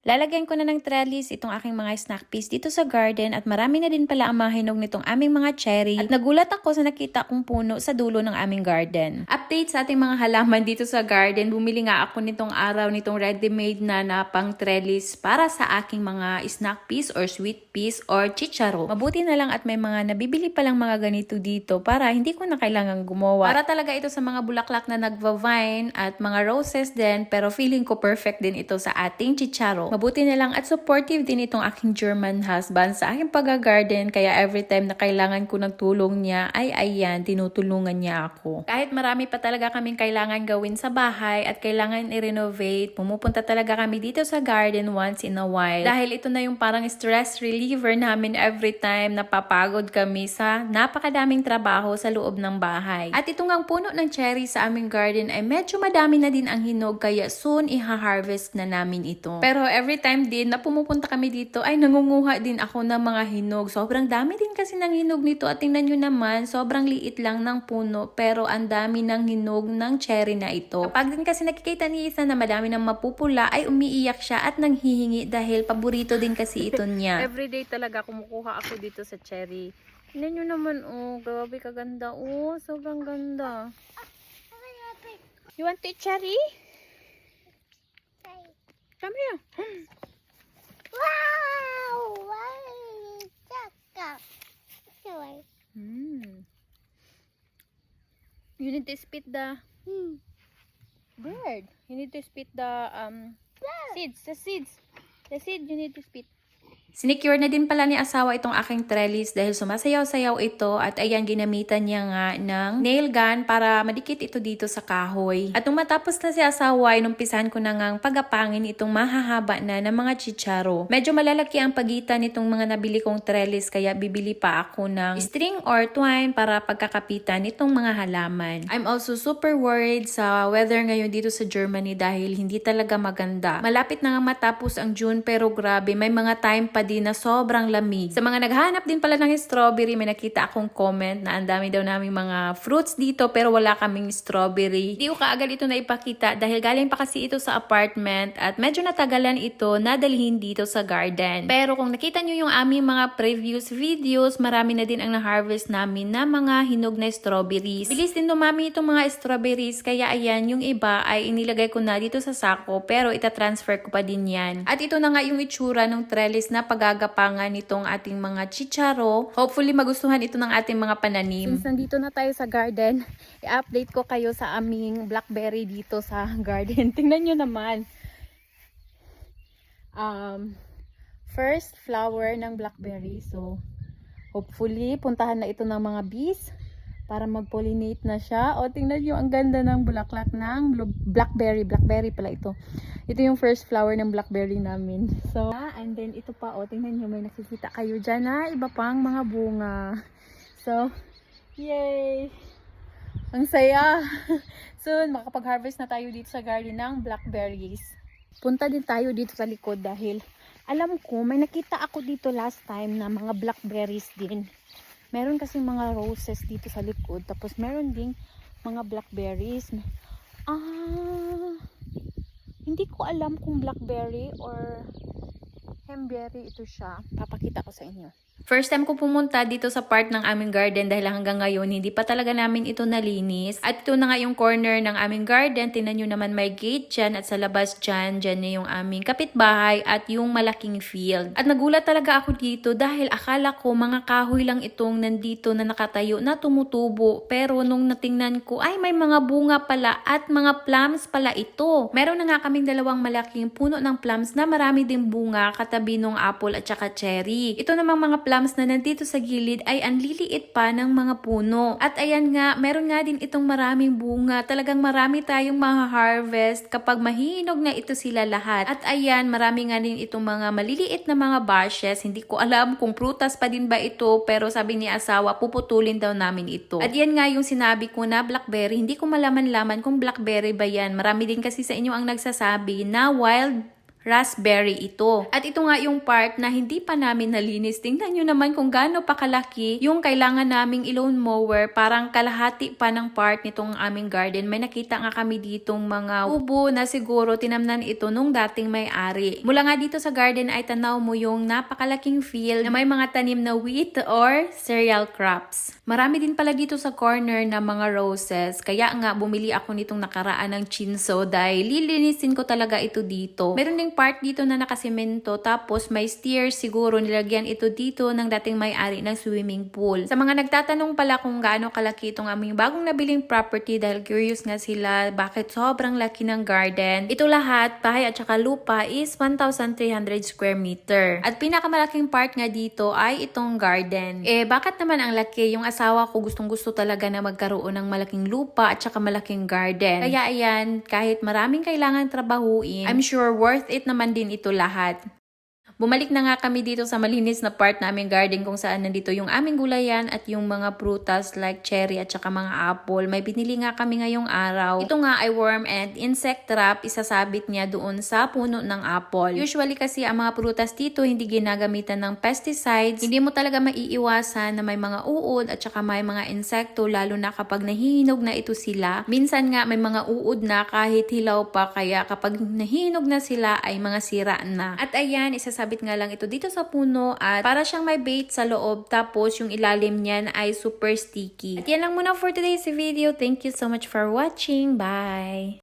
Lalagyan ko na ng trellis itong aking mga snack piece dito sa garden at marami na din pala ang mga hinog nitong aming mga cherry at nagulat ako sa nakita kong puno sa dulo ng aming garden. Update sa ating mga halaman dito sa garden, bumili nga ako nitong araw nitong ready-made na na pang trellis para sa aking mga snack piece or sweet piece or chicharo. Mabuti na lang at may mga nabibili palang mga ganito dito para hindi ko na kailangang gumawa. Para talaga ito sa mga bulaklak na nagva-vine at mga roses din pero feeling ko perfect din ito sa ating chicharo. Mabuti na lang at supportive din itong aking German husband sa aking pag-garden kaya every time na kailangan ko ng tulong niya ay ayan, tinutulungan niya ako. Kahit marami pa talaga kaming kailangan gawin sa bahay at kailangan i-renovate, pumupunta talaga kami dito sa garden once in a while. Dahil ito na yung parang stress reliever namin every time napapagod kami sa napakadaming trabaho sa loob ng bahay. At itong ang puno ng cherry sa aming garden ay medyo madami na din ang hinog kaya soon iha-harvest na namin ito. Pero every time din na pumupunta kami dito ay nangunguha din ako ng mga hinog. Sobrang dami din kasi ng hinog nito at tingnan nyo naman, sobrang liit lang ng puno pero ang dami ng hinog ng cherry na ito. Kapag din kasi nakikita ni Isa na madami ng mapupula ay umiiyak siya at nanghihingi dahil paborito din kasi ito niya. Everyday talaga kumukuha ako dito sa cherry. Tingnan nyo naman, oh, grabe kaganda. Oh, sobrang ganda. You want to eat cherry? Come here. Wow! Wow! Tsaka. Sorry. Hmm. You need to spit the Hmm. bird. You need to spit the um seeds. The seeds. The seed you need to spit. Sinicure na din pala ni asawa itong aking trellis dahil sumasayaw-sayaw ito at ayan ginamitan niya nga ng nail gun para madikit ito dito sa kahoy. At nung matapos na si asawa ay numpisan ko na ngang pagapangin itong mahahaba na ng mga chicharo. Medyo malalaki ang pagitan nitong mga nabili kong trellis kaya bibili pa ako ng string or twine para pagkakapitan nitong mga halaman. I'm also super worried sa weather ngayon dito sa Germany dahil hindi talaga maganda. Malapit na nga matapos ang June pero grabe may mga time pa din na sobrang lamig. Sa mga naghahanap din pala ng strawberry, may nakita akong comment na ang dami daw naming mga fruits dito pero wala kaming strawberry. Di ko kaagal ito na ipakita dahil galing pa kasi ito sa apartment at medyo natagalan ito na dalhin dito sa garden. Pero kung nakita nyo yung aming mga previous videos, marami na din ang na-harvest namin na mga hinog na strawberries. Bilis din dumami itong mga strawberries kaya ayan, yung iba ay inilagay ko na dito sa sako pero itatransfer ko pa din yan. At ito na nga yung itsura ng trellis na pagagapangan nitong ating mga chicharo. Hopefully magustuhan ito ng ating mga pananim. Since nandito na tayo sa garden, i-update ko kayo sa aming blackberry dito sa garden. Tingnan nyo naman. Um, first flower ng blackberry. So, hopefully, puntahan na ito ng mga bees para mag-pollinate na siya. O, tingnan nyo, ang ganda ng bulaklak ng blackberry. Blackberry pala ito. Ito yung first flower ng blackberry namin. So, and then ito pa, o, tingnan nyo, may nakikita kayo dyan na iba pang mga bunga. So, yay! Ang saya! Soon, makapag-harvest na tayo dito sa garden ng blackberries. Punta din tayo dito sa likod dahil alam ko, may nakita ako dito last time na mga blackberries din. Meron kasi mga roses dito sa likod. Tapos meron ding mga blackberries. Ah, hindi ko alam kung blackberry or hemberry ito siya. Papakita ko sa inyo. First time ko pumunta dito sa part ng aming garden dahil hanggang ngayon hindi pa talaga namin ito nalinis. At ito na nga yung corner ng aming garden. Tingnan nyo naman may gate dyan at sa labas dyan, dyan na yung aming kapitbahay at yung malaking field. At nagulat talaga ako dito dahil akala ko mga kahoy lang itong nandito na nakatayo na tumutubo. Pero nung natingnan ko ay may mga bunga pala at mga plums pala ito. Meron na nga kaming dalawang malaking puno ng plums na marami ding bunga katabi ng apple at saka cherry. Ito namang mga plums na nandito sa gilid ay ang liliit pa ng mga puno. At ayan nga, meron nga din itong maraming bunga. Talagang marami tayong ma-harvest kapag mahinog na ito sila lahat. At ayan, marami nga din itong mga maliliit na mga bushes. Hindi ko alam kung prutas pa din ba ito pero sabi ni asawa, puputulin daw namin ito. At yan nga yung sinabi ko na blackberry. Hindi ko malaman-laman kung blackberry ba yan. Marami din kasi sa inyo ang nagsasabi na wild raspberry ito. At ito nga yung part na hindi pa namin nalinis. Tingnan nyo naman kung gaano pa kalaki yung kailangan naming ilawn mower. Parang kalahati pa ng part nitong aming garden. May nakita nga kami ditong mga ubo na siguro tinamnan ito nung dating may-ari. Mula nga dito sa garden ay tanaw mo yung napakalaking field na may mga tanim na wheat or cereal crops. Marami din pala dito sa corner na mga roses. Kaya nga bumili ako nitong nakaraan ng chinso dahil lilinisin ko talaga ito dito. Meron ding part dito na nakasemento tapos may stairs siguro nilagyan ito dito ng dating may-ari ng swimming pool. Sa mga nagtatanong pala kung gaano kalaki itong aming bagong nabiling property dahil curious nga sila bakit sobrang laki ng garden. Ito lahat, bahay at saka lupa is 1,300 square meter. At pinakamalaking part nga dito ay itong garden. Eh bakit naman ang laki? Yung asawa ko gustong gusto talaga na magkaroon ng malaking lupa at saka malaking garden. Kaya ayan, kahit maraming kailangan trabahuin, I'm sure worth it naman din ito lahat. Bumalik na nga kami dito sa malinis na part namin garden kung saan nandito yung aming gulayan at yung mga prutas like cherry at saka mga apple. May binili nga kami ngayong araw. Ito nga ay worm and insect trap. Isasabit niya doon sa puno ng apple. Usually kasi ang mga prutas dito hindi ginagamitan ng pesticides. Hindi mo talaga maiiwasan na may mga uod at saka may mga insekto lalo na kapag nahihinog na ito sila. Minsan nga may mga uod na kahit hilaw pa kaya kapag nahihinog na sila ay mga sira na. At ayan, isasabit nga lang ito dito sa puno at para siyang may bait sa loob tapos yung ilalim niyan ay super sticky. At yan lang muna for today's video. Thank you so much for watching. Bye!